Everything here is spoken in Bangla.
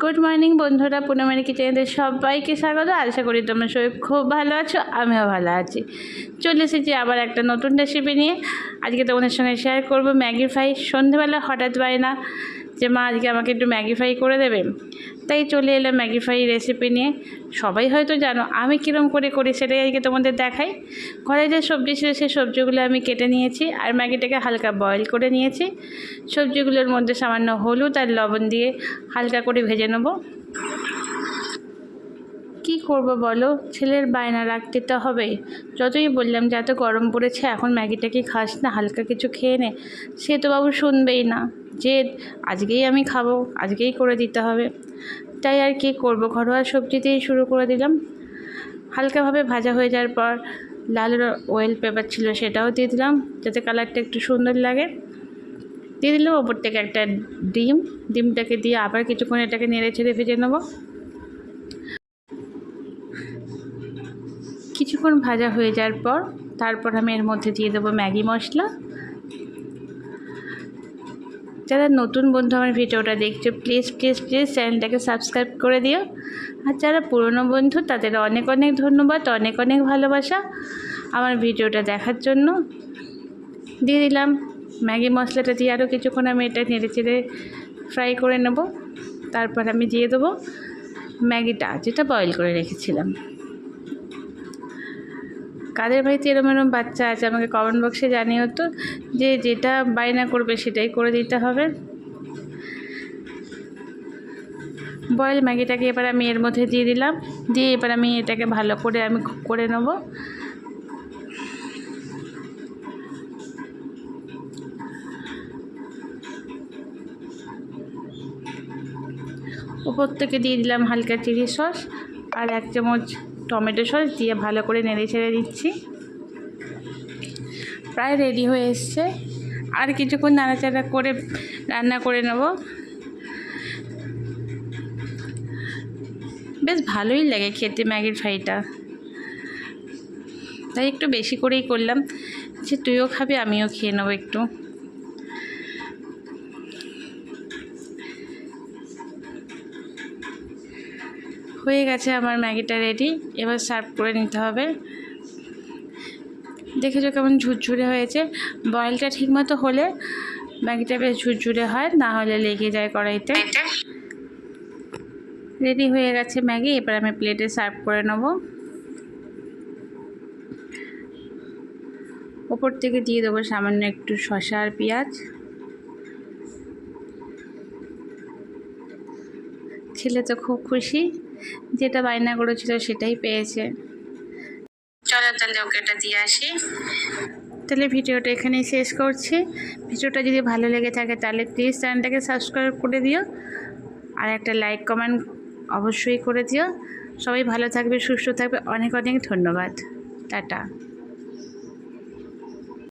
গুড মর্নিং বন্ধুরা পুনমের কিচেনেদের সবাইকে স্বাগত। আশা করি তোমরা সবাই খুব ভালো আছো, আমিও ভালো আছি। চলে এসেছি আবার একটা নতুন রেসিপি নিয়ে। আজকে তোমাদের সঙ্গে শেয়ার করব ম্যাগি ফ্রাই। সন্ধেবেলা হঠাৎ পাই না যে মা আজকে আমাকে একটু ম্যাগি ফ্রাই করে দেবে। তাই চলে এলাম ম্যাগি ফ্রাই রেসিপি নিয়ে। সবাই হয়তো জানো, আমি কীরকম করে করি সেটাই আজকে তোমাদের দেখাই। ঘরে যে সবজি ছিল সেই সবজিগুলো আমি কেটে নিয়েছি আর ম্যাগিটাকে হালকা বয়েল করে নিয়েছি। সবজিগুলোর মধ্যে সামান্য হলুদ আর লবণ দিয়ে হালকা করে ভেজে নেব। কি করব বলো? ছেলের বায়না রাখতে তো হবে। যতই বললাম যে এত গরম পড়েছে, এখন ম্যাগিটাকে খাস না, হালকা কিছু খেয়ে নে। সে তো বাবু শুনবেই না। যে আজকেই আমি খাব, আজকেই করে দিতে হবে। তাই আর কি করব? ঘরোয়া সবজিতেই শুরু করে দিলাম। হালকাভাবে ভাজা হয়ে যাওয়ার পর লাল ওয়েল পেপার ছিল সেটাও দিয়ে দিলাম, যাতে কালারটা একটু সুন্দর লাগে। দিয়ে দিলাম ওপর থেকে একটা ডিম। ডিমটাকে দিয়ে আবার কিছুক্ষণ এটাকে নেড়ে ছেড়ে ভেজে নেব। কিছুক্ষণ ভাজা হয়ে যাওয়ার পর তারপর আমি এর মধ্যে দিয়ে দেবো ম্যাগি মশলা। যারা নতুন বন্ধু আমার ভিডিওটা দেখছ প্লিজ প্লিজ প্লিজ চ্যানেলটাকে সাবস্ক্রাইব করে দিও। আর যারা পুরনো বন্ধু, তাদের অনেক অনেক ধন্যবাদ, অনেক অনেক ভালোবাসা আমার ভিডিওটা দেখার জন্য। দিয়ে দিলাম ম্যাগি মশলাটা দিয়ে আরও কিছুক্ষণ আমি এটা নেড়ে চেড়ে ফ্রাই করে নেব। তারপর আমি দিয়ে দেবো ম্যাগিটা, যেটা বয়েল করে রেখেছিলাম। কাদের বাড়িতে এরম এরম বাচ্চা আছে আমাকে কমেন্ট বক্সে জানিও তো, যে যেটা বায়না করবে সেটাই করে দিতে হবে। বয়েল ম্যাগিটাকে এবার আমি এর মধ্যে দিয়ে দিলাম, দিয়ে এবার আমি এটাকে ভালো করে আমি করে নেব। উপর থেকে দিয়ে দিলাম হালকা চিলি সস আর এক চামচ টমেটো সস দিয়ে ভালো করে নেড়ে ছেড়ে দিচ্ছি। প্রায় রেডি হয়ে এসছে। আর কিছুক্ষণ নাড়াচাড়া করে রান্না করে নেব। বেশ ভালোই লাগে খেতে ম্যাগির ফ্রাইটা। তাই একটু বেশি করেই করলাম। যে তুইও খাবি, আমিও খেয়ে নেব একটু। হয়ে গেছে আমার ম্যাগিটা রেডি এবার সার্ভ করে নিতে হবে। দেখেছ কেমন ঝুরঝুরে হয়েছে। বয়েলটা ঠিকমতো হলে ম্যাগিটা বেশ ঝুরঝুরে হয় না হলে লেগে যায় কড়াইতে। রেডি হয়ে গেছে ম্যাগি এবার আমি প্লেটে সার্ভ করে নেব। ওপর থেকে দিয়ে দেবো সামান্য একটু শসা আর পেঁয়াজ। ছেলে তো খুব খুশি। যেটা বায়না করেছিল সেটাই পেয়েছে। চলো তাহলে ওকে এটা দিয়ে আসি। তাহলে ভিডিওটা এখানেই শেষ করছি। ভিডিওটা যদি ভালো লেগে থাকে তাহলে প্লিজ চ্যানেলটাকে সাবস্ক্রাইব করে দিও। আর একটা লাইক কমেন্ট অবশ্যই করে দিও। সবাই ভালো থাকবে সুস্থ থাকবে। অনেক অনেক ধন্যবাদ। টাটা।